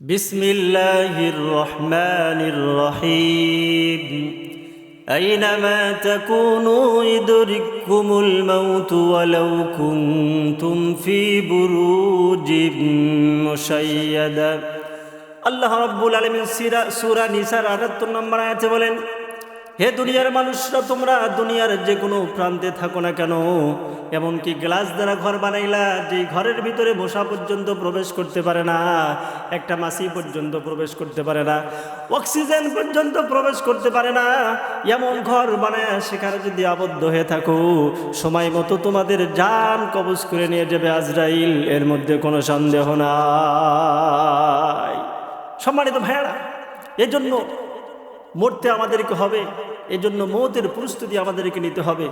بسم الله الرحمن الرحيم أينما تكونوا يدرككم الموت ولو كنتم في بروج مشيدة আল্লাহ রব্বুল আলমিন সিরা সুরা নিসার আটাত্তর নম্বর আয়াতে বলেন হে দুনিয়ার মানুষরা, তোমরা দুনিয়ার যে কোনো প্রান্তে থাকো না কেন? এমনকি গ্লাস দ্বারা ঘর বানাইলা যে ঘরের ভিতরে বসা পর্যন্ত প্রবেশ করতে পারে না, একটা মাসি পর্যন্ত প্রবেশ করতে পারে না, অক্সিজেন পর্যন্ত প্রবেশ করতে পারে না, এমন ঘর বানায় সেখানে যদি আবদ্ধ হয়ে থাকো, সময় মতো তোমাদের যান কবজ করে নিয়ে যাবে আজরাইল, এর মধ্যে কোনো সন্দেহ নাই। সম্মানিত ভাইয়ারা, এজন্য মরতে আমাদেরকে হবে, এজন্য মৌতের প্রস্তুতি আমাদেরকে নিতে হবে।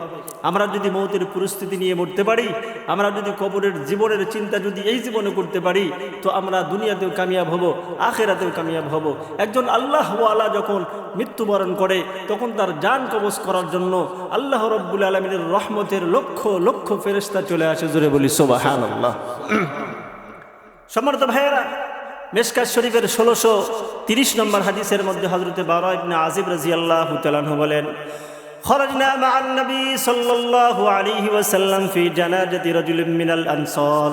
আমরা যদি মৌতের প্রস্তুতি নিয়ে মরতে পারি, আমরা যদি কবরের জীবনের চিন্তা যদি এই জীবনে করতে পারি, তো আমরা দুনিয়াতেও কামিয়াব হব, আখেরাতেও কামিয়াব হব। একজন আল্লাহওয়ালা যখন মৃত্যুবরণ করে, তখন তার যান কবজ করার জন্য আল্লাহ রব্বুল আলমিনের রহমতের লক্ষ লক্ষ ফেরেস্তা চলে আসে, জোরে বলি আল্লাহ সম্মানিত ভাইয়েরা মেশকাত শরীফের ষোলোশো তিরিশ নম্বর হাদিসের মধ্যে হজরতে বারা ইবনে আজিব রাজি আল্লাহ তালাহ বলেন خرجنا مع النبي صلى الله عليه وسلم في جنازة رجل من الأنصار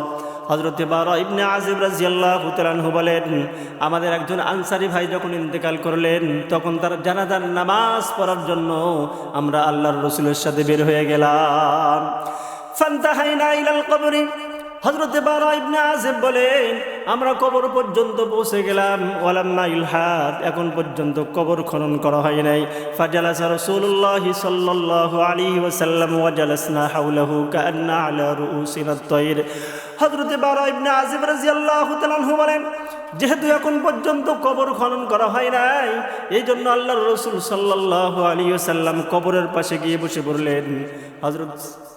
হজরতে বারা ইবনে আজিব রাজিয়াল্লাহু তাআলাহু বলেন আমাদের একজন আনসারি ভাই যখন ইন্তেকাল করলেন তখন তার জানাজার নামাজ পড়ার জন্য আমরা আল্লাহর রসুলের সাথে বের হয়ে গেলাম ফান্তাহাইনা ইলাল কবরি হজরতে বারা ইবনে আজিব বলেন, আমরা কবর পর্যন্ত পৌঁছে গেলাম। ওয়ালাম্মা ইলহাদ, এখন পর্যন্ত কবর খনন করা হয় নাই। ফাজালাসা রাসূলুল্লাহি সাল্লাল্লাহু আলাইহি ওয়াসাল্লাম ওয়া জালাসনা হাওলাহু কাআন্না আলা রুউসিনা আত-তায়র হযরতে বারা ইবনে আজিব রাদিয়াল্লাহু তাআলা বলেন, যেহেতু এখন পর্যন্ত কবর খনন করা হয় নাই এই জন্য আল্লাহর রসুল সাল্লাল্লাহু আলাইহি ওয়াসাল্লাম কবরের পাশে গিয়ে বসে পড়লেন। হযরত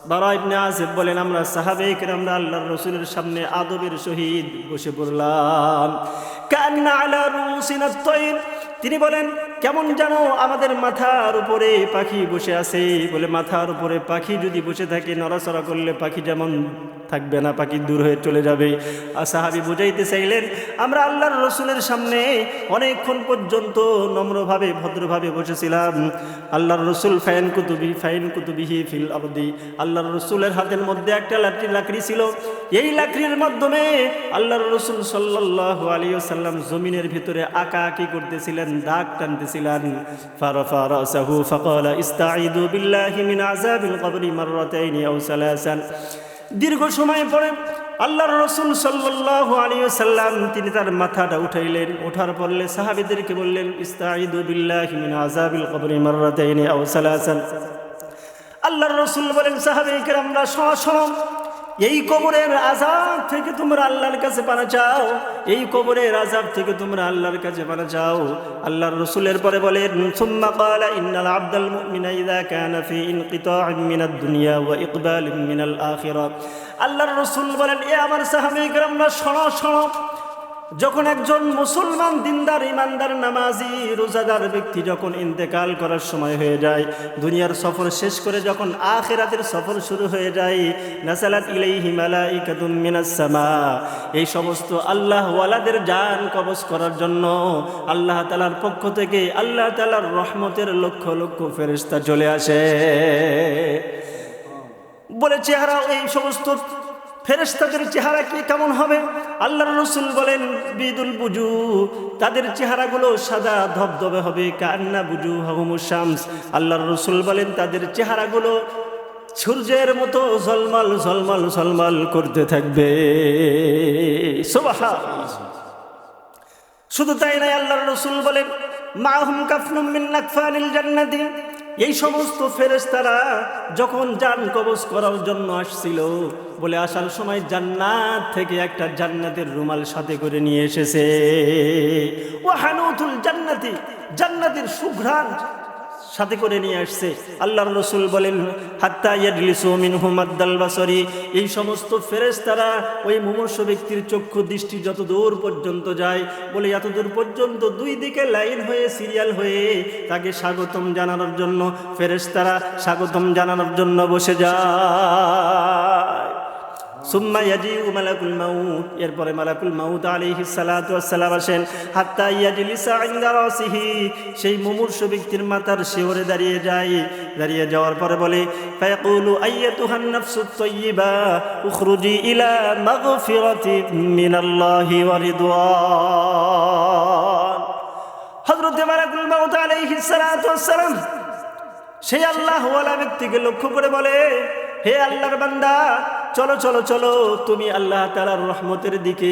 বারা আসিফ বলেন, আমরা সাহাবে আমরা আল্লাহর রসুলের সামনে আদবের শহীদ বসে পড়লাম। কান্না আলা রুসিনা তিনি বলেন, কেমন যেন আমাদের মাথার উপরে পাখি বসে আছে। বলে মাথার উপরে পাখি যদি বসে থাকে, নড়াচড়া করলে পাখি যেমন থাকবে না, পাখি দূর হয়ে চলে যাবে। আর সাহাবি বুঝাইতে চাইলেন, আমরা আল্লাহর রসুলের সামনে অনেকক্ষণ পর্যন্ত নম্রভাবে, ভদ্রভাবে বসেছিলাম। আল্লাহর রসুল, ফাইন কুতুবি, ফাইন কুতুবিহি ফিল আবদি আল্লাহর রসুলের হাতের মধ্যে একটা লাকড়ি লাকড়ি ছিল। এই লাকড়ির মাধ্যমে আল্লাহর রসুল সাল্লাহ আলিয়া সাল্লাম জমিনের ভিতরে আঁকা আঁকি করতেছিলেন, দাগ টানতেছিলেন। ফারফা রাসাহু ইস্তাঈদু বিল্লাহি মিন আযাবিল কবরি মাররাতাইনি আও সালাসান। দীর্ঘ সময় পরে আল্লাহর রসুল সাল্লাহ আলিয়া সাল্লাম তিনি তার মাথাটা উঠাইলেন। ওঠার পরলে সাহাবিদেরকে বললেন মিন সালাসান। আল্লাহর রসুল বলেন সাহাবিকের আমরা সম এই কবরের আজাব থেকে তোমরা আল্লাহর কাছে পানা চাও। এই কবরের আজাব থেকে তোমরা আল্লাহর কাছে পানা চাও। আল্লাহর রসুলের পরে বলেন, সুম্মা ক্বালা ইন্নাল আব্দাল মুমিনা ইযা কানা ফি ইনকিতা'ইন মিনাদ দুনিয়া ওয়া ইকবালিন মিনাল আখিরাহ আল্লাহর রসুল বলেন, এ আমার সাহাবী আমরা শোনো শোনো। যখন একজন মুসলমান দিনদার, ইমানদার, নামাজি, রোজাদার ব্যক্তি যখন ইন্তেকাল করার সময় হয়ে যায়, দুনিয়ার সফর শেষ করে যখন আখেরাতের সফর শুরু হয়ে যায়, নাসালাত ইলাই হিমালা ইকাতুম মিনাসমা এই সমস্ত আল্লাহ ওয়ালাদের জান কবজ করার জন্য আল্লাহ তালার পক্ষ থেকে আল্লাহ তালার রহমতের লক্ষ লক্ষ ফেরিস্তা চলে আসে। বলে চেহারা এই সমস্ত ফেরেস্তাদের চেহারা কি কেমন হবে? আল্লাহ রসুল বলেন বিদুল বুজু। তাদের চেহারাগুলো সাদা, ধবধবে হবে, কান্না বুজু শামস। আল্লাহ রসুল বলেন, তাদের চেহারাগুলো সূর্যের মতো ঝলমাল ঝলমাল ঝলমাল করতে থাকবে। শুধু তাই নাই আল্লাহ রসুল বলেন মাহুম কাফনুম মিন জান্নাতি। এই সমস্ত ফেরেস্তারা যখন যান কবজ করার জন্য আসছিল, বলে আসার সময় জান্নাত থেকে একটা জান্নাতের রুমাল সাথে করে নিয়ে এসেছে। ও হানুতুল জান্নাতি, জান্নাতের সুঘ্রাণ সাথে করে নিয়ে আসছে। আল্লাহ রসুল বলেন, হাত্তা ইয়াজলিসু হুমাদ্দাল বাসরি। এই সমস্ত ফেরেশতারা ওই মুমর্ষ ব্যক্তির চক্ষু দৃষ্টি যত দূর পর্যন্ত যায়, বলে এত দূর পর্যন্ত দুই দিকে লাইন হয়ে সিরিয়াল হয়ে তাকে স্বাগতম জানানোর জন্য, ফেরেশতারা স্বাগতম জানানোর জন্য বসে যায়। সুম্মা ইয়াজিউ মালাকুল এরপরে মালাকুল মাউত আলাইহিস সালাতু ওয়াসসালাম আসেন, হাত্তা ইয়াজলিসা ইনদা সেই মুমূর্ষু ব্যক্তির মাথার শিওরে দাঁড়িয়ে যায়। দাঁড়িয়ে যাওয়ার পরে বলে, ফায়াকুলু আইয়াতুহান নাফসুত তাইয়্যিবা উখরুজি ইলা মাগফিরাতি মিনাল্লাহি ওয়া রিদওয়ান। হযরত মালাকুল মাউত আলাইহিস সালাতু ওয়াসসালাম, সেই আল্লাহওয়ালা ব্যক্তিকে লক্ষ্য করে বলে হে আল্লাহর বান্দা চলো চলো চলো তুমি আল্লাহ তালার রহমতের দিকে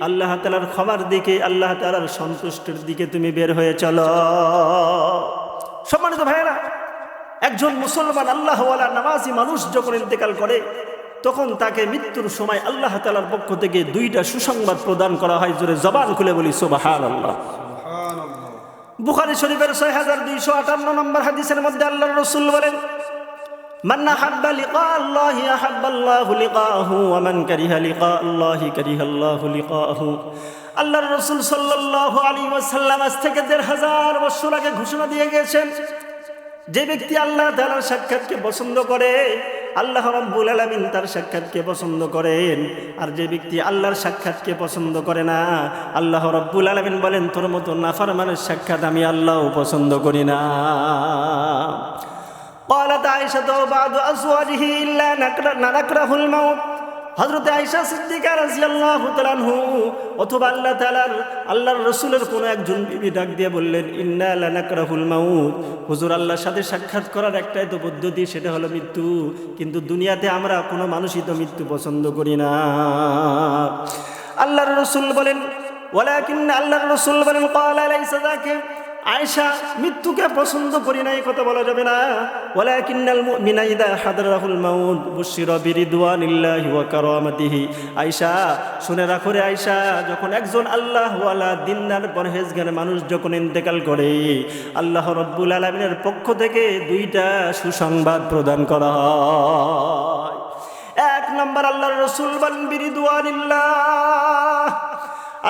আল্লাহ তালার ক্ষমার দিকে আল্লাহ তালার সন্তুষ্টের দিকে তুমি বের হয়ে চলো। সম্মানিত ভাইয়েরা একজন মুসলমান আল্লাহওয়ালা নামাজি মানুষ যখন ইন্তেকাল করে তখন তাকে মৃত্যুর সময় আল্লাহ তালার পক্ষ থেকে দুইটা সুসংবাদ প্রদান করা হয় জোরে জবান খুলে বলি সোবাহান আল্লাহ বুখারি শরীফের ছয় হাজার দুইশো আটান্ন নম্বর হাদিসের মধ্যে আল্লাহ রসুল বলেন من أحب لقاء الله أحب الله لقاءه ومن كره لقاء الله كره الله لقاءه আল্লাহর রসুল সাল্লাল্লাহু আলাইহি ওয়াসাল্লাম আজ থেকে দেড় হাজার বছর আগে ঘোষণা দিয়ে গেছেন যে ব্যক্তি আল্লাহ তাআলার সাক্ষাৎকে পছন্দ করে আল্লাহ রাব্বুল আলামিন তার সাক্ষাৎকে পছন্দ করেন আর যে ব্যক্তি আল্লাহর সাক্ষাৎকে পছন্দ করে না আল্লাহ রাব্বুল আলামিন বলেন তোর মতো নাফরমানের সাক্ষাৎ আমি আল্লাহও পছন্দ করি না قالت عائشة بعد أزواجه إلا نكره نكره الموت হজরত আইসা সিদ্দিকা রাজিয়াল্লাহু তাআলাহু অথবা আল্লাহ তাআলার আল্লাহর রাসূলের কোন একজন বিবি ডাক দিয়ে বললেন ইন্না লানাকরাহুল মাউত হুজুর আল্লাহর সাথে সাক্ষাৎ করার একটাই তো পদ্ধতি সেটা হলো মৃত্যু কিন্তু দুনিয়াতে আমরা কোনো মানুষই তো মৃত্যু পছন্দ করি না আল্লাহর রাসূল বলেন ওয়ালাকিন আল্লাহর রাসূল বলেন ক্বালা লাইসা যাকে আয়েশা মৃত্যুকে পছন্দ করি না এই কথা বলা যাবে না। ওয়ালাকিন্নাল মুমিনা ইদা হাদরাহুল মাউত বুশিরা বিরিদওয়ানিল্লাহি ওয়া কারামাতিহি। আয়েশা, শুনে রাখো রে আয়েশা, যখন একজন আল্লাহ ওয়ালা দিনদার, পরহেজগার মানুষ যখন ইন্তেকাল করে, আল্লাহ রাব্বুল আলামিনের পক্ষ থেকে দুইটা সুসংবাদ প্রদান করা হয়। এক নম্বর, আল্লাহর রাসূল বান বিরিদওয়ানিল্লাহ।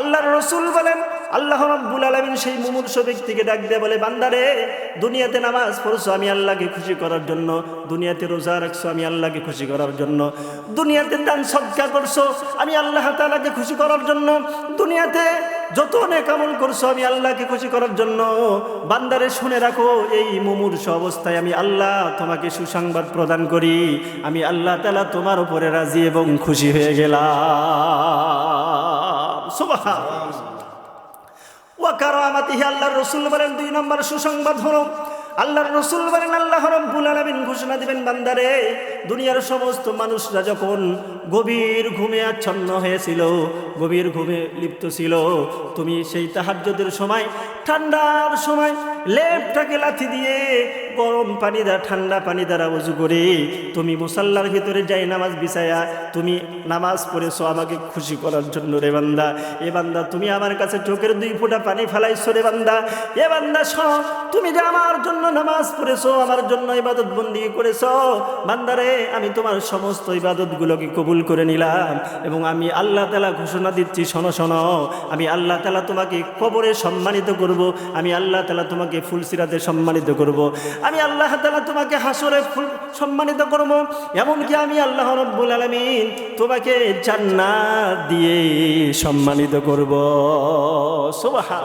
আল্লাহর রসুল বলেন আল্লাহ রব্বুল আলমিন সেই মুমূর্ষ ব্যক্তিকে ডাক দিয়ে বলে, বান্দারে, দুনিয়াতে নামাজ পড়ছো আমি আল্লাহকে খুশি করার জন্য, দুনিয়াতে রোজা রাখছো আমি আল্লাহকে খুশি করার জন্য, দুনিয়াতে দান সৎকার করছ আমি আল্লাহ তালাকে খুশি করার জন্য, দুনিয়াতে যত অনেক আমল করছ আমি আল্লাহকে খুশি করার জন্য। বান্দারে, শুনে রাখো, এই মুমূর্ষ অবস্থায় আমি আল্লাহ তোমাকে সুসংবাদ প্রদান করি, আমি আল্লাহ তালা তোমার উপরে রাজি এবং খুশি হয়ে গেলাম। সুবহান আল্লাহর দুই সুসংবাদ আল্লাহর আল্লাহ ঘোষণা দিবেন, বান্দারে, দুনিয়ার সমস্ত মানুষরা যখন গভীর ঘুমে আচ্ছন্ন হয়েছিল, গভীর ঘুমে লিপ্ত ছিল, তুমি সেই তাহার্যদের সময়, ঠান্ডার সময় লেপটাকে লাথি দিয়ে গরম পানি দ্বারা, ঠান্ডা পানি দ্বারা উজু করে তুমি মুসাল্লার ভিতরে যাই নামাজ বিছায়া তুমি নামাজ পড়েছো আমাকে খুশি করার জন্য রে বান্দা। এ বান্দা, তুমি আমার কাছে চোখের দুই ফোঁটা পানি ফেলাইছো রে বান্দা। এ বান্দা, শোন, তুমি যে আমার জন্য নামাজ পড়েছো, আমার জন্য ইবাদত বন্দি করেছ বান্দারে আমি তোমার সমস্ত ইবাদতগুলোকে কবুল করে নিলাম এবং আমি আল্লাহ তালা ঘোষণা দিচ্ছি, শোনো শোনো, আমি আল্লাহ তালা তোমাকে কবরে সম্মানিত করব, আমি আল্লাহ তালা তোমাকে ফুলসিরাতে সম্মানিত করব। আমি আল্লাহ তালা তোমাকে হাসরে সম্মানিত করব, এমনকি আমি আল্লাহ রব্বুল আলমিন তোমাকে জান্নাত দিয়ে সম্মানিত করব। সোবাহা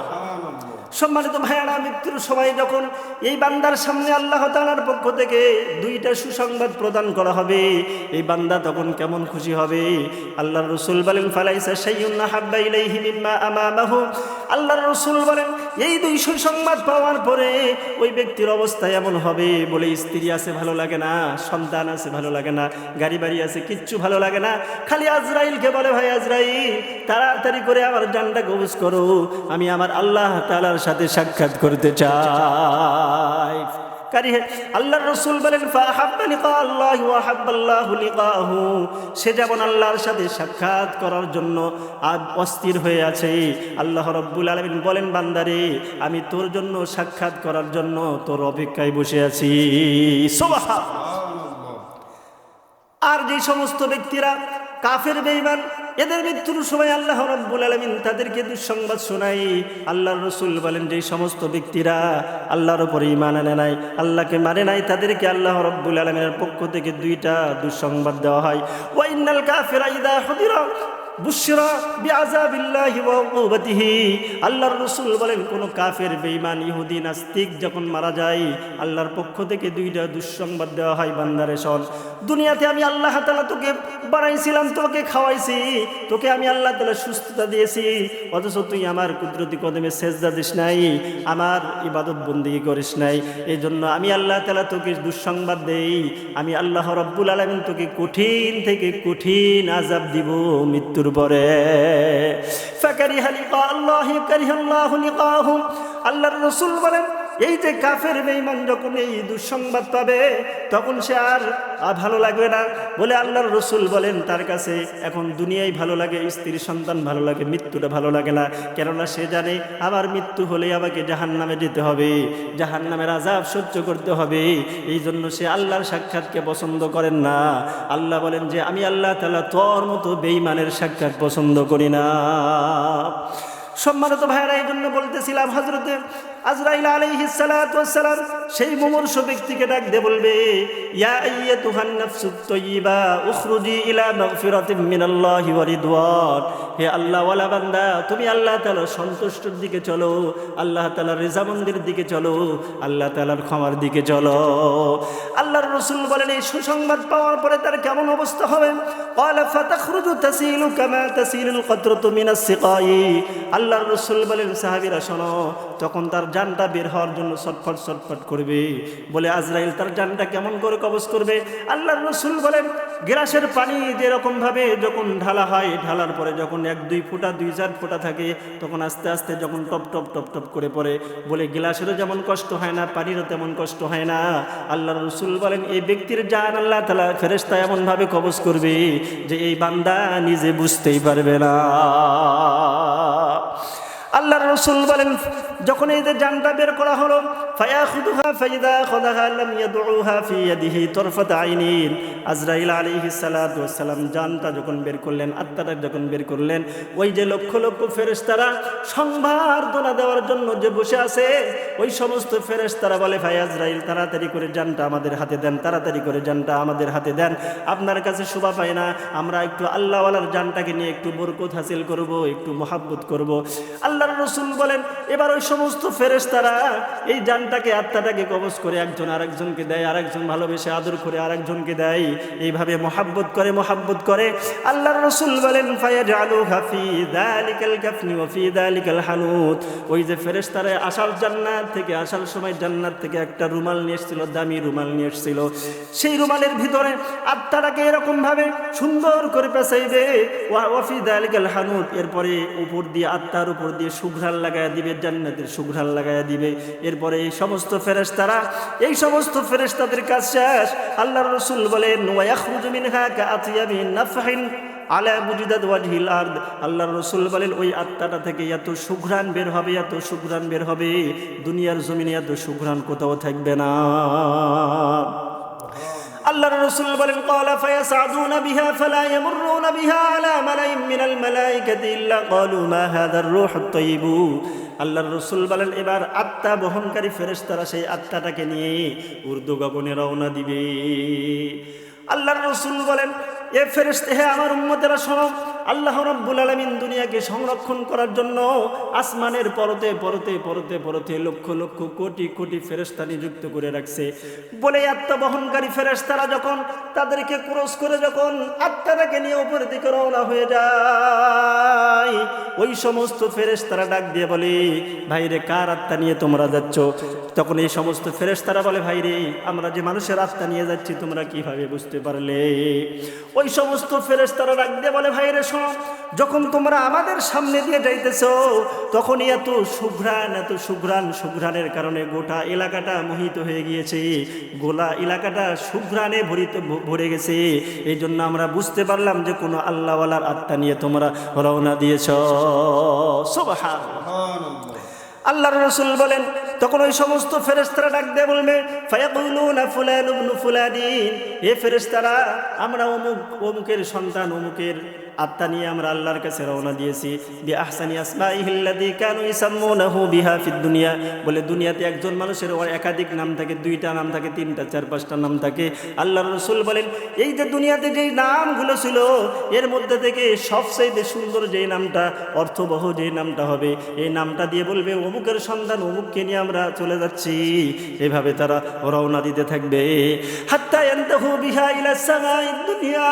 সম্মানিত ভাইয়ারা মৃত্যুর সময় যখন এই বান্দার সামনে আল্লাহ তালার পক্ষ থেকে দুইটা সুসংবাদ প্রদান করা হবে, এই বান্দা তখন কেমন খুশি হবে? আল্লাহ রসুল বলেন, ফালাইসা সাইয়ুন্না হাব্বা ইলাইহি মিম্মা আমামাহু। আল্লাহর রসুল বলেন, এই দুই সুসংবাদ পাওয়ার পরে ওই ব্যক্তির অবস্থা এমন হবে বলে স্ত্রী আছে ভালো লাগে না, সন্তান আছে ভালো লাগে না, গাড়ি বাড়ি আছে কিচ্ছু ভালো লাগে না। খালি আজরাইলকে বলে, ভাই আজরাইল, তাড়াতাড়ি করে আমার জানটা কবজ করো, আমি আমার আল্লাহ তালার সাথে সাক্ষাৎ করতে চাই। কারি আল্লাহর রসুল বলেন সে যেমন আল্লাহর সাথে সাক্ষাৎ করার জন্য আজ অস্থির হয়ে আছে। আল্লাহ রব্বুল আলামিন বলেন, বান্দারে, আমি তোর জন্য সাক্ষাৎ করার জন্য তোর অপেক্ষায় বসে আছি। আর যে সমস্ত ব্যক্তিরা কাফের বেঈমান, এদের মৃত্যুর সময় আল্লাহ রব্বুল আলমিন তাদেরকে দুঃসংবাদ শোনাই আল্লাহর রসুল বলেন যে সমস্ত ব্যক্তিরা আল্লাহর উপরে ইমান আনে নাই, আল্লাহকে মানে নাই, তাদেরকে আল্লাহ রব্বুল আলমিনের পক্ষ থেকে দুইটা দুঃসংবাদ দেওয়া হয়। ওয়াইনাল কাফেরা ইদা হুদিরা আল্লাহর রাসূল বলেন, কোন কাফের বেঈমান, ইহুদি, নাস্তিক যখন মারা যায়, আল্লাহর পক্ষ থেকে দুইটা দুঃসংবাদ দেওয়া হয়, বান্দারে শোন। দুনিয়াতে আমি আল্লাহ তাআলা তোকে বানাইছিলাম, তোকে খাওয়াইছি, তোকে আমি আল্লাহ তাআলা সুস্থতা দিয়েছি। অথচ তুই আমার কুদরতি কদমে সেজদা দিস নাই, আমার ইবাদত বন্দিগি করিস নাই। এই জন্য আমি আল্লাহ তাআলা তোকে দুঃসংবাদ দেই, আমি আল্লাহ রব্বুল আলামিন তোকে কঠিন থেকে কঠিন আজাব দিব মৃত্যুর পরে। ফাকারিহা লিকা আল্লাহি আল্লাহর রাসূল বলেন এই যে কাফের বেঈমান যখন এই দুঃসংবাদ পাবে, তখন সে আর ভালো লাগবে না। বলে আল্লাহর রসুল বলেন, তার কাছে এখন দুনিয়ায় ভালো লাগে স্ত্রী সন্তান ভালো লাগে, মৃত্যুটা ভালো লাগে না। কেননা সে জানে, আবার মৃত্যু হলে আমাকে জাহান নামে যেতে হবে জাহান নামের আজাব সহ্য করতে হবে। এই জন্য সে আল্লাহর সাক্ষাৎকে পছন্দ করেন না। আল্লাহ বলেন যে, আমি আল্লাহ তালা তোর মতো বেঈমানের সাক্ষাৎ পছন্দ করি না। সম্মানিত ভাইয়েরা, এই জন্য বলতেছিলাম হজরতে আজরাইল ওয়াস সালাম সেই মুমূর্ষ ব্যক্তিকে ডাক দিয়ে বলবে, ইয়া আইয়াতুহান নাফসুত তাইয়্যিবা উখরুজি ইলা মাগফিরাতিম মিনাল্লাহি ওয়া রিদওয়ান। হে আল্লাহ বান্দা, তুমি আল্লাহ তাআলার সন্তুষ্টির দিকে চলো, আল্লাহ তাআলার রেজামন্দির দিকে চলো, আল্লাহ তাআলার ক্ষমার দিকে চলো। আল্লাহর রাসূল বলেন, এই সুসংবাদ পাওয়ার পরে তার কেমন অবস্থা হবে? قال فتخرج تسيل كما تسيل القطرة من السقاء আল্লাহর রসুল বলেন সাহাবীরা শোনো তখন তার জানটা বের হওয়ার জন্য ছটফট ছটফট করবে বলে আজরাইল তার জানটা কেমন করে কবজ করবে আল্লাহর রসুল বলেন গ্লাসের পানি যেরকম ভাবে যখন ঢালা হয় ঢালার পরে যখন এক দুই ফুটা দুই চার ফুটা থাকে তখন আস্তে আস্তে যখন টপ টপ টপ টপ করে পড়ে বলে গ্লাসেরও যেমন কষ্ট হয় না পানিরও তেমন কষ্ট হয় না আল্লাহর রসুল বলেন এই ব্যক্তির জান আল্লাহ তালা ফেরেস্তা এমনভাবে কবজ করবে যে এই বান্দা নিজে বুঝতেই পারবে না। আল্লাহর রসুল বলেন, যখন এই যে জানটা বের করা হলো, ফায়াখুদুহা ফাইদা খদাহা লাম ইয়াদউহা ফি ইয়াদিহি তরফাত আইনিন। আজরাইল আলাইহিস সালাতু সালাম জানটা যখন বের করলেন, আত্মাটা যখন বের করলেন, ওই যে লক্ষ লক্ষ ফেরেশতারা সংবর্ধনা দেওয়ার জন্য যে বসে আছে, ওই সমস্ত ফেরেশতারা বলে, ভাই আজরাইল, তাড়াতাড়ি করে জানটা আমাদের হাতে দেন, তাড়াতাড়ি করে জানটা আমাদের হাতে দেন। আপনার কাছে শোভা পায় না, আমরা একটু আল্লাহওয়ালার জানটাকে নিয়ে একটু বরকত হাসিল করব, একটু মহাব্বত করব। আল্লাহর রসুল বলেন, এবার ওই সমস্ত ফেরেশতারা এই জানটাকে, আত্মাটাকে কবজ করে একজন আরেকজনকে দেয়, আরেকজন ভালোবেসে আদর করে আরেকজনকে দেয়, এইভাবে মহাব্বত করে মহাব্বত করে। আল্লাহর রসুল বলেন হানুত। ওই যে ফেরেশতারা আসার থেকে আসার সময় থেকে একটা রুমাল নিয়ে এসেছিল, দামি রুমাল নিয়ে এসেছিল। সেই রুমালের ভিতরে আত্মাটাকে এরকম ভাবে সুন্দর করে পেঁচাইবে ওয়াফি দালিকাল হানুত। এরপরে উপর দিয়ে আত্মার উপর দিয়ে সুঘ্রাল লাগাইয়া দিবে, জান্নাতের সুঘ্রাল লাগাইয়া দিবে। এরপরে এই সমস্ত ফেরেশতারা, এই সমস্ত ফেরেশতাদের কাজ শেষ। আল্লাহর রসুল বলেন ওয়াখরুজু মিনহা কাআতিয়াবি নাফহিন আলা বুজিদাত ওয়াজহিল আরদ। আল্লাহর রসুল বলেন, ওই আত্মাটা থেকে এত সুঘ্রাণ বের হবে, এত সুঘ্রাণ বের হবে। দুনিয়ার জমিনে এত সুঘ্রাণ কোথাও থাকবে না। আল্লাহর রাসূল বলেন, ক্বালা ফায়াসআদুনা বিহা ফালা ইয়ামুরুনা বিহা আলা মালাইম মিনাল মালাইকাতি ইল্লা ক্বালু মা হাদার রূহ তাইয়িবু। আল্লাহর রসুল বলেন, এবার আত্মা বহনকারী ফেরেশতারা সেই আত্মাটাকে নিয়ে উর্দু গগনে রওনা দিবে। আল্লাহর রসুল বলেন এ ফেরেশতে হে আমার উম্মতেরা শোনো, আল্লাহ রব্বুল আলমিন দুনিয়াকে সংরক্ষণ করার জন্য আসমানের পরতে পরতে পরতে পরতে লক্ষ লক্ষ কোটি কোটি ফেরেস্তা নিযুক্ত করে রাখছে। বলে আত্মা বহনকারী ফেরেস্তারা যখন তাদেরকে ক্রস করে যখন আত্মাটাকে নিয়ে উপরের দিকে রওনা হয়ে যায়, ওই সমস্ত ফেরেস্তারা ডাক দিয়ে বলে ভাইরে কার আত্মা নিয়ে তোমরা যাচ্ছ? তখন এই সমস্ত ফেরেস্তারা বলে ভাইরে আমরা যে মানুষের আত্মা নিয়ে যাচ্ছি, তোমরা কীভাবে বুঝতে পারলে? ওই সমস্ত ফেরেস্তারা দিয়ে বলে ভাইরে শোনো যখন তোমরা আমাদের সামনে দিয়ে যাইতেছ তখনই এত সুঘ্রাণ এত সুঘ্রাণ সুঘ্রাণের কারণে গোটা এলাকাটা মোহিত হয়ে গিয়েছে। গোলা এলাকাটা সুঘ্রাণে ভরিত ভরে গেছে। এই জন্য আমরা বুঝতে পারলাম যে কোনো আল্লাহওয়ালার আত্মা নিয়ে তোমরা রওনা দিয়েছ। সোবাহা আল্লাহর রসুল বলেন তখন ওই সমস্ত ফেরেস্তারা ডাক দিয়ে বলবে, ফায়াকুলুনা ফুলানিন। এ ফেরেস্তারা আমরা অমুক, অমুকের সন্তান, অমুকের আত্মা নিয়ে আমরা আল্লাহর কাছে রওনা দিয়েছি। বি আহসানি আসমাইহিল্লাযী কানু ইসাম্মুনাহু বিহা ফিদ দুনিয়া। বলে দুনিয়াতে একজন মানুষের ওর একাধিক নাম থাকে, দুইটা নাম থাকে, তিনটা, চার, পাঁচটা নাম থাকে। আল্লাহর রসুল বলেন, এই যে দুনিয়াতে যেই নামগুলো ছিল, এর মধ্যে থেকে সবচাইতে সুন্দর যেই নামটা, অর্থবহ যেই নামটা হবে, এই নামটা দিয়ে বলবে, অমুকের সন্তান অমুককে নিয়ে আমরা চলে যাচ্ছি। এভাবে তারা রওনা দিতে থাকবে। হাত্তা ইয়ান্তাহু বিহা ইলা সামাইদ দুনিয়া।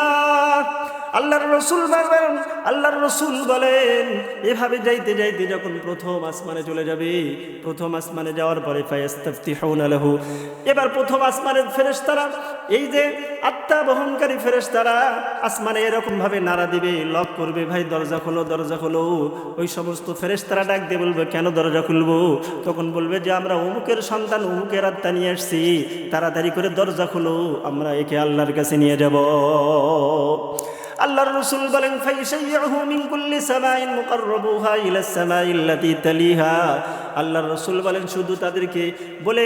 আল্লাহর রসুল বলেন আল্লাহর রসুল বলেন, এভাবে যাইতে যাইতে যখন প্রথম আসমানে চলে যাবে, প্রথম আসমানে যাওয়ার পরে ফায়াস্তাফতিহুনা লাহু। এবার প্রথম আসমানের ফেরেশতারা, এই যে আত্মা বহনকারী ফেরেশতারা আসমানে এরকম ভাবে নাড়া দিবে, লক করবে, ভাই, দরজা খোলো দরজা খোলো। ওই সমস্ত ফেরেশতারা ডাক দিয়ে বলবে, কেন দরজা খুলবো? তখন বলবে যে, আমরা অমুকের সন্তান, অমুকের আত্মা নিয়ে আসছি, তাড়াতাড়ি করে দরজা খোলো, আমরা একে আল্লাহর কাছে নিয়ে যাব। আল্লাহর রসুল বলেন আল্লাহর রসুল বলেন, শুধু তাদেরকে বলে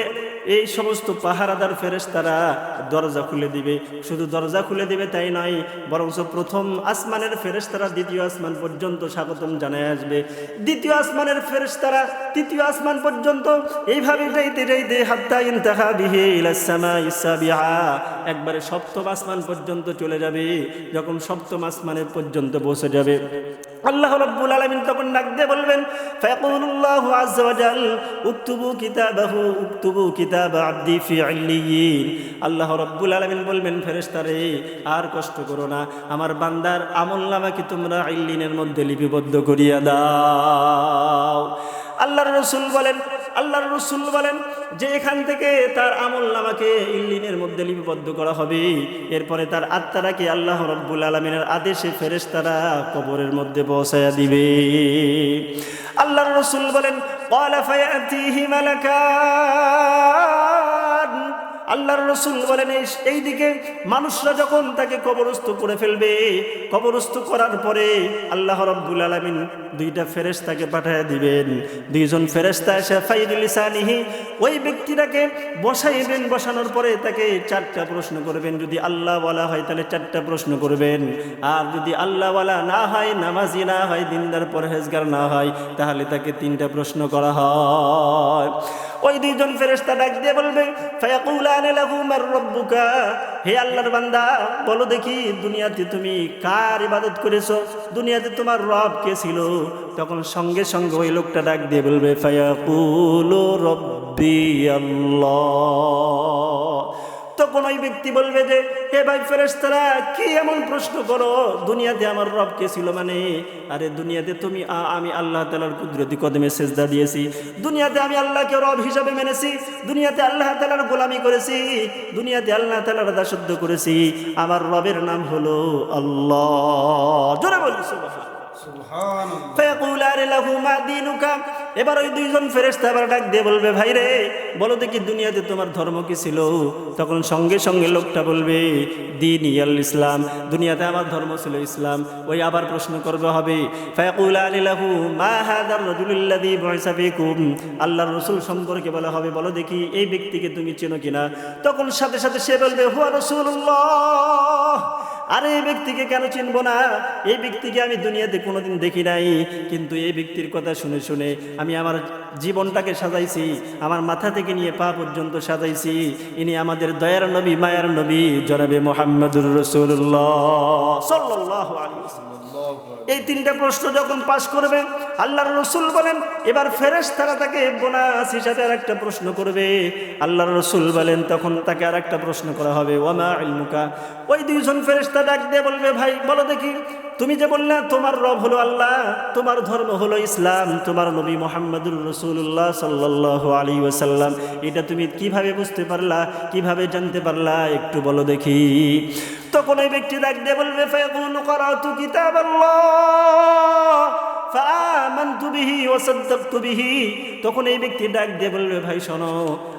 এই সমস্ত পাহারাদার ফেরেশতারা দরজা খুলে দিবে। শুধু দরজা খুলে দিবে তাই নয়, বরঞ্চ প্রথম আসমানের ফেরেশতারা দ্বিতীয় আসমান পর্যন্ত স্বাগতম জানায় আসবে। দ্বিতীয় আসমানের ফেরেশতারা তৃতীয় আসমান পর্যন্ত এইভাবে যাইতে যাইতে হাত্তা ইনতাহা বিহে ইলা সামাই সাবিহা। একবারে সপ্তম আসমান পর্যন্ত চলে যাবে। যখন সপ্তম আসমানের পর্যন্ত পৌঁছে যাবে। আল্লাহ রাব্বুল আলামিন তখন ডাক দিয়ে বলবেন, ফায়াকুলুল্লাহু আযজা ওয়া জাল, উকতুবু কিতাবাহু, উকতুবু কিতাব আবদি ফি আল্লাহ রাব্বুল আলামিন বলবেন ফেরেশতারে আর কষ্ট করো না। আমার বান্দার আমলনামাকে তোমরা ইল্লিনের মধ্যে লিপিবদ্ধ করিয়া দাও? আল্লাহর রসুল বলেন আল্লাহর রসুল বলেন যে এখান থেকে তার আমল নামাকে ইল্লিনের মধ্যে লিপিবদ্ধ করা হবে। এরপরে তার আত্মারাকে আল্লাহ রব্বুল আলমিনের আদেশে ফেরেস তারা কবরের মধ্যে বসায়া দিবে। আল্লাহর রসুল বলেন কলা আল্লাহর রসুল বলেন, এই- এইদিকে মানুষরা যখন তাকে কবরস্থ করে ফেলবে, কবরস্থ করার পরে আল্লাহ রব্বুল আলমিন দুইটা ফেরেস্তাকে পাঠিয়ে দিবেন। দুইজন ফেরেস্তা এসে ফাইদুল ইসানিহি ওই ব্যক্তিটাকে বসাইবেন। বসানোর পরে তাকে চারটা প্রশ্ন করবেন। যদি আল্লাহ বলা হয় তাহলে চারটা প্রশ্ন করবেন। আর যদি আল্লাহওয়ালা না হয়, নামাজি না হয়, দিনদার, পরহেজগার না হয়, তাহলে তাকে তিনটা প্রশ্ন করা হয়। ওই দুইজন ফেরেস্তা ডাক দিয়ে বলবে হে আল্লাহর বান্দা, বলো দেখি দুনিয়াতে তুমি কার ইবাদত করেছ? দুনিয়াতে তোমার রব কে ছিল? তখন সঙ্গে সঙ্গে ওই লোকটা ডাক দিয়ে বলবে, ফায়াকুলু রব্বি আল্লাহ। তখন ওই ব্যক্তি বলবে যে হে ভাই ফেরেশতারা কি এমন প্রশ্ন করো? দুনিয়াতে আমার রব কে ছিল মানে? আরে দুনিয়াতে তুমি আমি আল্লাহ তালার কুদরতি কদমে সেজদা দিয়েছি। দুনিয়াতে আমি আল্লাহকে রব হিসাবে মেনেছি। দুনিয়াতে আল্লাহ তালার গোলামি করেছি। দুনিয়াতে আল্লাহ তালার দাসত্ব করেছি। আমার রবের নাম হলো আল্লাহ। জোরে বলি সুবহান ফায়াকুলানে লাহু মা দীনুকা। এবার ওই দুইজন ফেরেশতা আবার ডাক দিয়ে বলবে, ভাই রে, বলো দেখি দুনিয়াতে তোমার ধর্ম কি ছিল? তখন সঙ্গে সঙ্গে লোকটা বলবে, দিন ইয়াল ইসলাম, দুনিয়াতে আমার ধর্ম ছিল ইসলাম। ওই আবার প্রশ্ন করবে হবে ফায়াকুলানে লাহু, মা হাদার রাজুলুল্লাযী বুইসা ফীকুম? আল্লাহর রাসূল সম্পর্কে বলা হবে, বলো দেখি এই ব্যক্তিকে তুমি চেনো কিনা? তখন সাথে সাথে সে বলবে, হুয়া রাসূলুল্লাহ। আরে এই ব্যক্তিকে কেন চিনবো না? এই ব্যক্তিকে আমি দুনিয়াতে কোনোদিন দেখি নাই। কিন্তু এই ব্যক্তির কথা শুনে শুনে আমি আমার জীবনটাকে সাজাইছি, আমার মাথা থেকে নিয়ে পা পর্যন্ত সাজাইছি। ইনি আমাদের দয়ার নবী, মায়ার নবী, জনাবে মোহাম্মদুর রসুল্লাহ এই তিনটা প্রশ্ন যখন পাশ করবে, আল্লাহর রসুল বলেন, এবার ফেরেস তারা তাকে বোনাস হিসাবে আর একটা প্রশ্ন করবে। আল্লাহর রসুল বলেন, তখন তাকে আর একটা প্রশ্ন করা হবে ওয়ামা ইলমুকা? ওই দুইজন ফেরেস্তা ডাক দিয়ে বলবে, ভাই, বলো দেখি তুমি যে বললে, তোমার রব হলো আল্লাহ, তোমার ধর্ম হলো ইসলাম, তোমার নবী মোহাম্মদুর রসুল্লাহ সাল্লাহ আলী ওসাল্লাম এটা তুমি কীভাবে বুঝতে পারলা, কীভাবে জানতে পারলা, একটু বলো দেখি। তখন ওই ব্যক্তি ডাকতে বলবে তখন এই ব্যক্তি ডাক দিয়ে বলবে, ভাই, শোনো,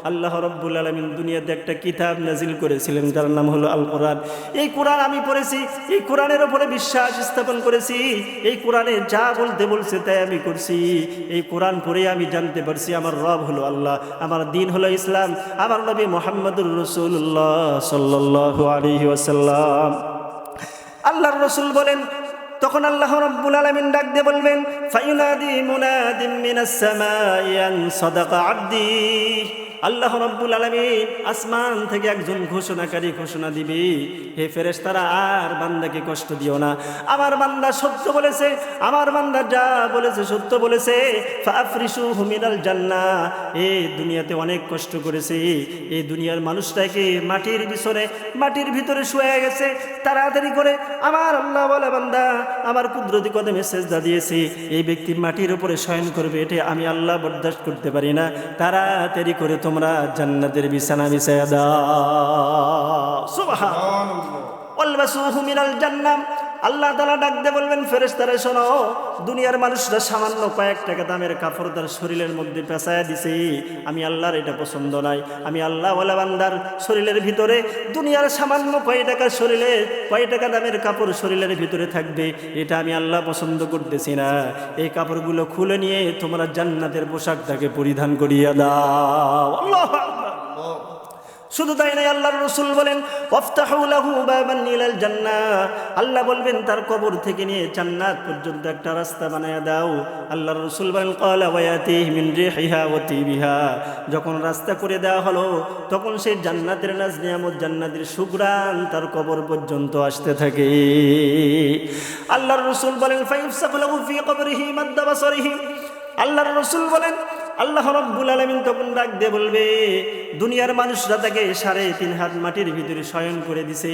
আল্লাহ রব্বুল আলমিন দুনিয়াতে একটা কিতাব নাজিল করেছিলেন, যার নাম হলো আল কোরআন এই কোরআন আমি পড়েছি, এই কোরআনের ওপরে বিশ্বাস স্থাপন করেছি। এই কোরআনে যা বলতে বলছে তাই আমি করছি। এই কোরআন পড়ে আমি জানতে পারছি আমার রব হলো আল্লাহ, আমার দিন হলো ইসলাম, আমার নবী মোহাম্মদুর রসুল্লাহ সাল্লাহ আলহি ওয়াসাল্লাম। আল্লাহর রসুল বলেন, তখন আল্লাহ রব্বুল আলামিন ডাক দিয়ে বলবেন, ফায়ুনাদি মুনাদিম মিনাস সামাই আন সাদাকা আবদি। আল্লাহ রব্বুল আলামিন আসমান থেকে একজন ঘোষণাকারী ঘোষণা দিবে, হে ফেরেশতারা, আর বান্দাকে কষ্ট দিও না। আমার বান্দা সত্য বলেছে, আমার বান্দা যা বলেছে সত্য বলেছে। ফাফরিসু হুমিনাল জান্নাহ এ দুনিয়াতে অনেক কষ্ট করেছে। এই দুনিয়ার মানুষটাকে মাটির পিছনে, মাটির ভিতরে শুয়ে গেছে, তাড়াতাড়ি করে আমার আল্লাহ বলে, বান্দা, আমার কুদরতি কদমে সেজদা দিয়েছি। এই ব্যক্তি মাটির উপরে শয়ন করবে, এটা আমি আল্লাহ বরদাস্ত করতে পারি না। তাড়াতাড়ি করে তোমরা জান্নাতের বিছানা বিছায় দাও। সুবহানাল্লাহ। ওয়ালবাসুহু মিনাল জান্নাম আল্লাহ তালা ডাক দিয়ে বলবেন, ফেরেশতারা শোনো, দুনিয়ার মানুষরা সামান্য কয়েক টাকা দামের কাপড় তার শরীরের মধ্যে পেঁচায়া দিছে। আমি আল্লাহর এটা পছন্দ নাই আমি আল্লাহ বান্দার শরীরের ভিতরে দুনিয়ার সামান্য কয় টাকা শরীরে কয় টাকা দামের কাপড় শরীরের ভিতরে থাকবে। এটা আমি আল্লাহ পছন্দ করতেছি না। এই কাপড়গুলো খুলে নিয়ে তোমরা জান্নাতের পোশাকটাকে পরিধান করিয়া দাও। আল্লাহ শুধু তাই নাই আল্লাহর রসুল বলেন আল্লাহ বলবেন, তার কবর থেকে নিয়ে জান্নাত পর্যন্ত একটা রাস্তা বানায়া দাও। আল্লাহর রসুল বলেন যখন রাস্তা করে দেওয়া হলো, তখন সেই জান্নাতের নাজ নিয়ামত, জান্নাতের সুগ্রান তার কবর পর্যন্ত আসতে থাকে। আল্লাহর রসুল বলেন আল্লাহর রসুল বলেন আল্লাহ রব্বুল আলমিন তখন ডাক বলবে, দুনিয়ার মানুষরা তাকে সাড়ে তিন হাত মাটির ভিতরে শয়ন করে দিছে।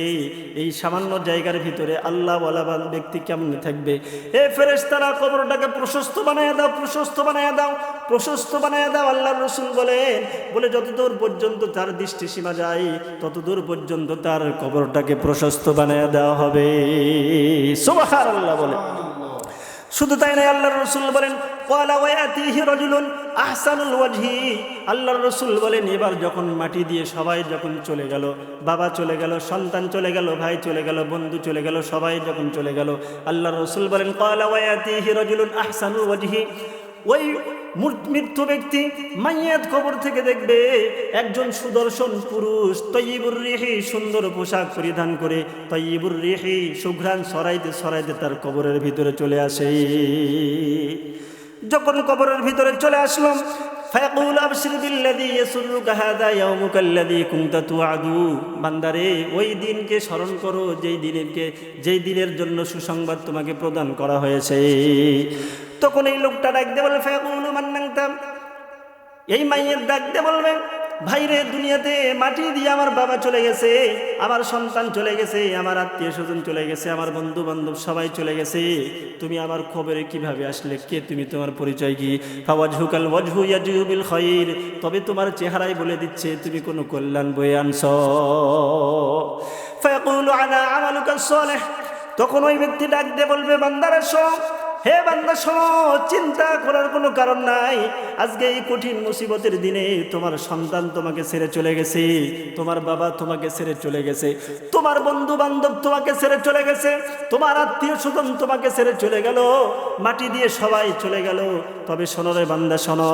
এই সামান্য জায়গার ভিতরে আল্লাহ বলাবান ব্যক্তি কেমন থাকবে? এ ফেরেস তারা কবরটাকে প্রশস্ত বানায় দাও, প্রশস্ত বানায় দাও, প্রশস্ত বানায় দাও, আল্লাহর রসুল বলেন। বলে, যতদূর পর্যন্ত তার দৃষ্টি সীমা যায়, ততদূর পর্যন্ত তার কবরটাকে প্রশস্ত বানায় দেওয়া হবে। সোবাহার আল্লাহ বলে। শুধু তাই নয়, আল্লাহর রসুল বলেন ওয়ালা ওয়াতিহি রাজুলুন আহসানুল ওয়াজহি আল্লাহর রসুল বলেন, এবার যখন মাটি দিয়ে সবাই যখন চলে গেল, বাবা চলে গেল, সন্তান চলে গেল, ভাই চলে গেল, বন্ধু চলে গেল, সবাই যখন চলে গেল, আল্লাহর রসুল বলেন ওয়ালা ওয়াতিহি রাজুলুন আহসানুল ওয়াজহি ওই মৃত্যু ব্যক্তি মাইয়াত কবর থেকে দেখবে, একজন সুদর্শন পুরুষ তৈবুর রেহি সুন্দর পোশাক পরিধান করে তৈবুর রেহি সুঘ্রাণ সরাইতে সরাইতে তার কবরের ভিতরে চলে আসে। যখন কবরের ভিতরে চলে আসলাম, ফায়াকুল আবশির বিল্লাযী ইয়াসুররুকা হাযা ইয়াউমুকা আল্লাযী কুনতা তুআদু। বান্দারে, ওই দিনকে স্মরণ করো, যেই দিনেরকে যেই দিনের জন্য সুসংবাদ তোমাকে প্রদান করা হয়েছে। তখন এই লোকটা ডাকতে বলে ফায়াকুল মান্নাংতাম এই মাইয়ের ডাকতে বলবে ভাইরে দুনিয়াতে মাটি দিয়ে আমার বাবা চলে গেছে, আমার সন্তান চলে গেছে, আমার আত্মীয় স্বজন চলে গেছে, আমার বন্ধু বান্ধব সবাই চলে গেছে। তুমি আমার খবরে কীভাবে আসলে? কে তুমি? তোমার পরিচয় কি? ফাওয়াজহুকাল ওয়াজহু ইয়াজুবিল তবে তোমার চেহারাই বলে দিচ্ছে, তুমি কোনো কল্যাণ বয়ে আনছ। ফায়াকুলু আনা আমালুকা সালেহ তখন ওই ব্যক্তি ডাক দিয়ে বলবে, বান্দারা সব হে বান্দা, শোনো, চিন্তা করার কোনো কারণ নাই। আজকে এই কঠিন মুসিবতের দিনে তোমার সন্তান তোমাকে ছেড়ে চলে গেছে, তোমার বাবা তোমাকে ছেড়ে চলে গেছে, তোমার বন্ধু বান্ধব তোমাকে ছেড়ে চলে গেছে, তোমার আত্মীয় স্বজন তোমাকে ছেড়ে চলে গেল, মাটি দিয়ে সবাই চলে গেল। তবে শোনো রে বান্দা, শোনো,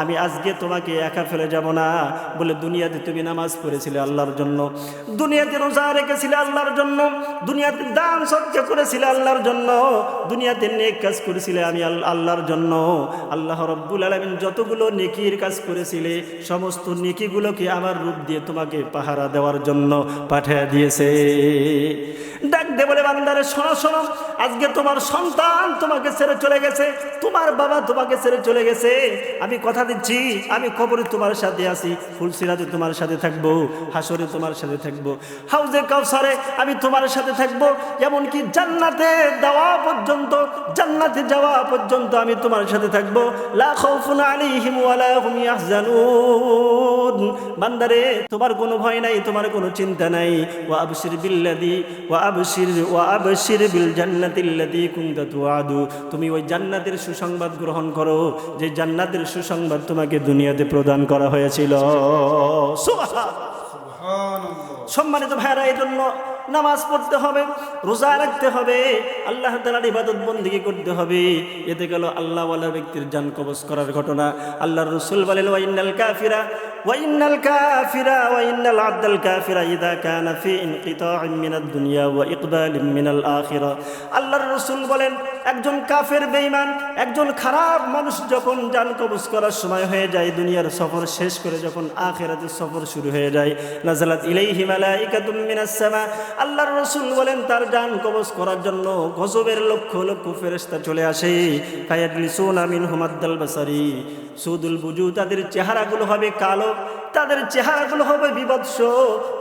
আমি আজকে তোমাকে একা ফেলে যাব না বলে দুনিয়াতে তুমি নামাজ পড়েছিলে আল্লাহর জন্য। দুনিয়াতে রোজা রেখেছিলে আল্লাহর জন্য। দুনিয়াতে দান সত্য করেছিলে আল্লাহর জন্য। দুনিয়াতে নেক কাজ করেছিলে আমি আল্লাহর জন্য। আল্লাহ রব্বুল আলমিন যতগুলো নেকির কাজ করেছিলে, সমস্ত নেকিগুলোকে আমার রূপ দিয়ে তোমাকে পাহারা দেওয়ার জন্য পাঠিয়ে দিয়েছে। ডাক দে বলে বান্দারে, শোনো শোনো, আজকে তোমার সন্তান তোমাকে ছেড়ে চলে গেছে, তোমার বাবা তোমাকে ছেড়ে চলে গেছে। আমি কথা দিচ্ছি, আমি কবরে তোমার সাথে আছি, ফুলসিরাতে তোমার সাথে থাকব হাসরে তোমার সাথে থাকব, হাউজে কাউসারে আমি তোমার সাথে থাকব, এমনকি জান্নাতে দেওয়া পর্যন্ত জান্নাতে যাওয়া পর্যন্ত আমি তোমার সাথে থাকব। লা খাউফুন আলাইহিম ওয়ালা হুম ইয়াহজানুন। বান্দারে তোমার কোনো ভয় নাই তোমার কোনো চিন্তা নাই। ওয়া আবশির বিল্লাদি ওয়া আবশির ওয়া আবশির বিল জান্নাত জান্নাতিল্লাতি কুনতা তুআদু। তুমি ওই জান্নাতের সুসংবাদ গ্রহণ করো যে জান্নাতের সুসংবাদ তোমাকে দুনিয়াতে প্রদান করা হয়েছিল। সুবহানাল্লাহ। সম্মানিত ভাইরা এই জন্য নামাজ পড়তে হবে, রোজা রাখতে হবে, আল্লাহ তালার ইবাদত বন্দিকে করতে হবে। এতে গেল আল্লাহওয়ালা ব্যক্তির জান কবজ করার ঘটনা। আল্লাহর রসুল বলেন ওয়াইনাল কাফিরা ওয়াইনাল কাফিরা ওয়াইনাল আব্দাল কাফিরা ইদা কানা ফি ইনকিতাইন মিনাদ দুনিয়া ওয়া ইকবালিন মিনাল আখিরা. আল্লাহর রসুল বলেন, একজন কাফের বেঈমান, একজন খারাপ মানুষ যখন জান কবজ করার সময় হয়ে যায়, দুনিয়ার সফর শেষ করে যখন আখিরাতের সফর শুরু হয়ে যায় নাজালাত ইলাইহি মালাইকাতুম মিনাস সামা। আল্লাহর রসুল বলেন, তার ডান কবজ করার জন্য গজবের লক্ষ লক্ষ ফেরেস্তা চলে আসে। ফায়াদলিসুন আমিন হোমাদ্দাল বাসারি সুদুল বুজু, তাদের চেহারাগুলো হবে কালো, তাদের চেহারাগুলো হবে বিভৎস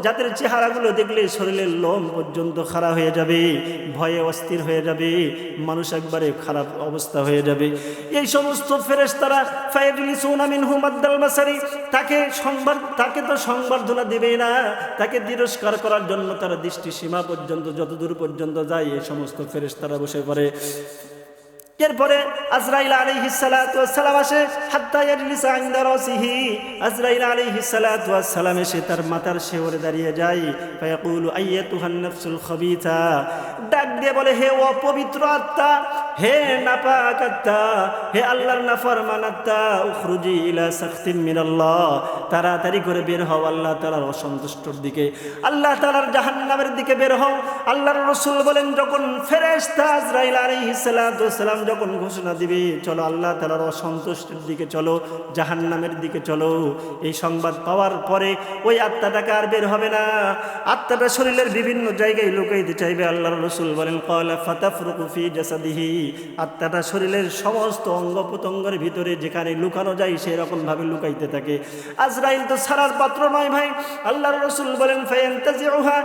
যাদের চেহারাগুলো দেখলে শরীরের লোম পর্যন্ত খারাপ হয়ে যাবে, ভয়ে অস্থির হয়ে যাবে, মানুষ একবারে খারাপ অবস্থা হয়ে যাবে। এই সমস্ত ফেরেস্তারা ফায়াদুলি সুনামিন হুমাদ্দাল বাসারি, তাকে সংবাদ তাকে তো সংবর্ধনা দেবে না, তাকে তিরস্কার করার জন্য তারা দৃষ্টি সীমা পর্যন্ত, যতদূর পর্যন্ত যায়, এই সমস্ত ফেরেস্তারা বসে পড়ে। এরপরে আজরাইল আলাইহি সালাম আসে, হাত্তা ইয়াজলিসা ইনদা রাসিহি। আজরাইল আলাইহি সালাম এসে তার মাথার শেওরে দাঁড়িয়ে যায়, ফায়াকুলু নাফসুল খাবিথা ডাক দিয়ে বলে, হে অপবিত্র আত্মা, হে নাপাক আত্মা, হে আল্লাহর নাফরমান আত্মা, উখরুজি ইলা সাখতিম মিনাল্লাহ। তাড়াতাড়ি করে বের হও, আল্লাহ তাআলার অসন্তুষ্টর দিকে। আল্লাহ তাআলার জাহান্নামের দিকে বের হও। আল্লাহর রসুল বলেন, যখন ফেরেশতা আজরাইল আলাইহিস সালাম যখন ঘোষণা দিবে, চলো আল্লাহ তালার অসন্তুষ্টের দিকে চলো, জাহান্নামের দিকে চলো। এই সংবাদ পাওয়ার পরে ওই আত্মাটাকে আর বের হবে না? আত্মাটা শরীরের বিভিন্ন জায়গায় লুকাইতে চাইবে। আল্লাহর রসুল বলেন কলা ফাতাফরুকুফি জাসাদিহি। আত্মাটা শরীরের সমস্ত অঙ্গ প্রত্যঙ্গের ভিতরে যেখানে লুকানো যায় সেই রকমভাবে লুকাইতে থাকে। আজরাইল তো সারার পাত্র নয় ভাই। আল্লাহ রসুল বলেন, ফায়ান্তাজিউহা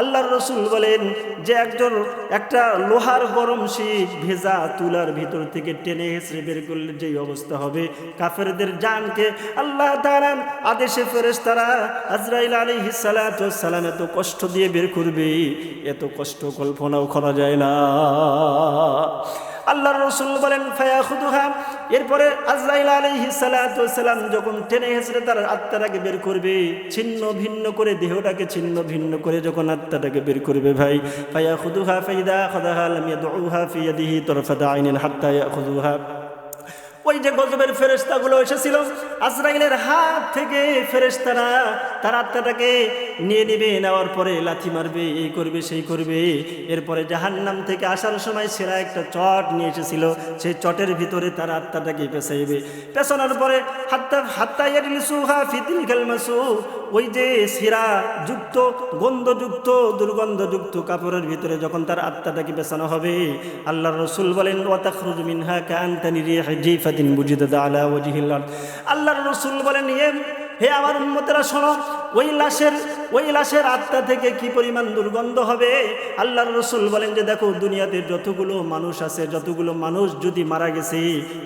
আল্লাহর রসুল বলেন, যে একজন একটা লোহার গরম শীত ভেজা তুলার ভিতর থেকে টেনে হেসড়ে বের করলে যেই অবস্থা হবে? কাফেরদের জানকে আল্লাহ দাঁড়ান আদেশে ফেরেস তারা আজরাইল আলী হিসালাম সালাম এত কষ্ট দিয়ে বের করবে। এত কষ্ট কল্পনাও করা যায় না। আল্লাহর রসুল বলেন ফায়া খুদুহা এরপরে আজরাইল আলহি সালাম যখন টেনে হেসড়ে তার আত্মাটাকে বের করবে, ছিন্ন ভিন্ন করে, দেহটাকে ছিন্ন ভিন্ন করে যখন আত্মাটাকে বের করবে ভাই ফায়া খুদুহা ফাইদা খদাহা লাম ইয়াদউহা ফি ইয়াদিহি আইনিল হাত্তা ইয়াখুযুহা ওই যে গজবের ফেরেস্তাগুলো এসেছিল, আজরাইলের হাত থেকে ফেরেস্তারা তার আত্মাটাকে নিয়ে নেবে, নেওয়ার পরে লাথি মারবে, এই করবে, সেই করবে। এরপরে জাহান নাম থেকে আসার সময় সেরা একটা চট নিয়ে এসেছিল, সেই চটের ভিতরে তার আত্মাটাকে পেঁচাইবে পেছানোর পরে, হাত্তা হাত্তা সুহা ফিতিল খেলমাসু ওই যে সিরা যুক্ত, গন্ধযুক্ত, দুর্গন্ধযুক্ত কাপড়ের ভিতরে যখন তার আত্মাটাকে পেছানো হবে আল্লাহ রসুল বলেন, ওয়াতাখরুজ আল্লাহর রসুল বলেন ইয়ে হে আমার উন্মতেরা শোনো, ওই লাশের ওই লাশের আত্মা থেকে কি পরিমাণ দুর্গন্ধ হবে? আল্লাহর রসুল বলেন যে, দেখো, দুনিয়াতে যতগুলো মানুষ আছে, যতগুলো মানুষ যদি মারা গেছে,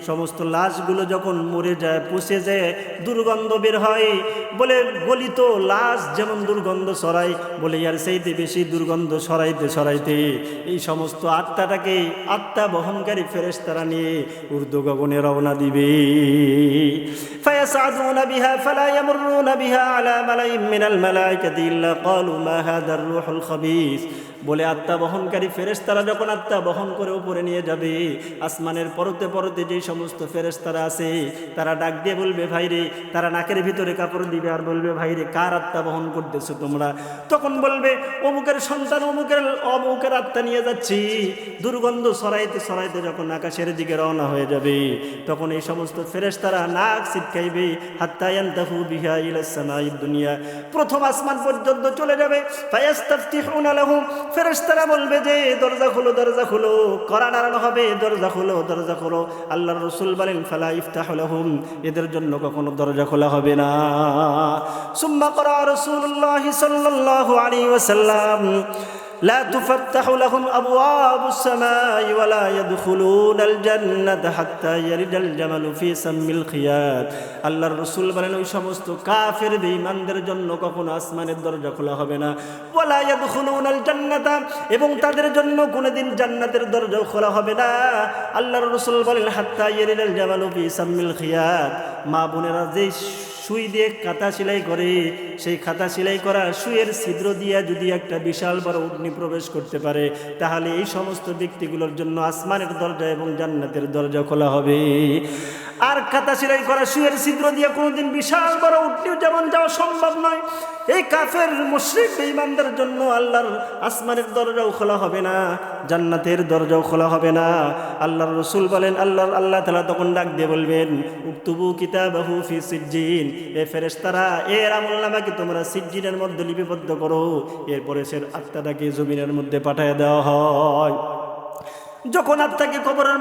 সমস্ত লাশগুলো যখন মরে যায় পচে যায়, দুর্গন্ধ বের হয়। বলে, গলিত লাশ যেমন দুর্গন্ধ সরাই বলে ইয়ার সেইতে বেশি দুর্গন্ধ সরাইতে সরাইতে এই সমস্ত আত্মাটাকে আত্মা বহনকারী ফেরেশতারা নিয়ে উর্দু গগনে রওনা দিবে। ফায়াসাদুনা বিহা, ফালা ইয়ামুরুনা বিহা আলা মালাইম মিনাল মালাইকাতি ইল্লা ক্বালু মা হাদার রূহুল খাবিস বলে, আত্মা বহনকারী ফেরেশতারা যখন আত্মা বহন করে উপরে নিয়ে যাবে, আসমানের পরতে পরতে যেই সমস্ত ফেরেশতারা আছে, তারা ডাক দিয়ে বলবে ভাইরে তারা নাকের ভিতরে কাপড় দিবে আর বলবে ভাইরে কার আত্মা বহন করতেছো তোমরা? তখন বলবে, অমুকের সন্তান, অমুকের অমুকের আত্মা নিয়ে যাচ্ছি। দুর্গন্ধ সরাইতে সরাইতে যখন আকাশের দিকে রওনা হয়ে যাবে, তখন এই সমস্ত ফেরেশতারা নাক ছিটকাইবে হাত্তায়ান্তাহু বিহা দুনিয়া প্রথম আসমান পর্যন্ত চলে যাবে ফেরেশতারা বলবে যে, দরজা খুলো দরজা খুলো, করা নাড়ানো হবে, দরজা খুলো দরজা খুলো। আল্লাহর রসুল বলেন ইফতা ইফতাহ হুম এদের জন্য কখনো দরজা খোলা হবে না। সুম্মা করা রসুল্লাহ সাল্লাহ আলী ওয়াসাল্লাম لا تفتح لهم أبواب السماء ولا يدخلون الجنة حتى يرد الجمل في سم الخياط আল্লাহর রসুল বলেন ওই সমস্ত কাফের বেঈমানদের জন্য কখনো আসমানের দরজা খোলা হবে না ওয়ালা ইয়াদখুলুনাল জান্নাতা এবং তাদের জন্য কোনোদিন জান্নাতের দরজা খোলা হবে না আল্লাহর রসুল বলেন হাত্তা ইয়ারিদাল জামালু ফি সাম্মিল খিয়াত মা বোনেরা যেই সুই দিয়ে কাঁথা সেলাই করে, সেই খাতা সেলাই করা সুইয়ের ছিদ্র দিয়ে যদি একটা বিশাল বড় অগ্নি প্রবেশ করতে পারে, তাহলে এই সমস্ত ব্যক্তিগুলোর জন্য আসমানের দরজা এবং জান্নাতের দরজা খোলা হবে। আর কাঁথা সেলাই করা সুইয়ের ছিদ্র দিয়ে কোনোদিন বিশাল বড় উঠনি যেমন যাওয়া সম্ভব নয়। এই কাফের মুশ্রিক বেঈমানদের জন্য আল্লাহর আসমানের দরজাও খোলা হবে না, জান্নাতের দরজাও খোলা হবে না। আল্লাহর রসুল বলেন, আল্লাহর আল্লাহ তালা তখন ডাক দিয়ে বলবেন, উক্তুবু কিতাবাহু ফি সিজ্জিন। এ ফেরেশতারা, এর আমলনামাকে তোমরা সিজ্জিনের মধ্যে লিপিবদ্ধ করো? এরপরে সে আত্মাটাকে জমিনের মধ্যে পাঠিয়ে দেওয়া হয়। যখন আত্মাকে কবরের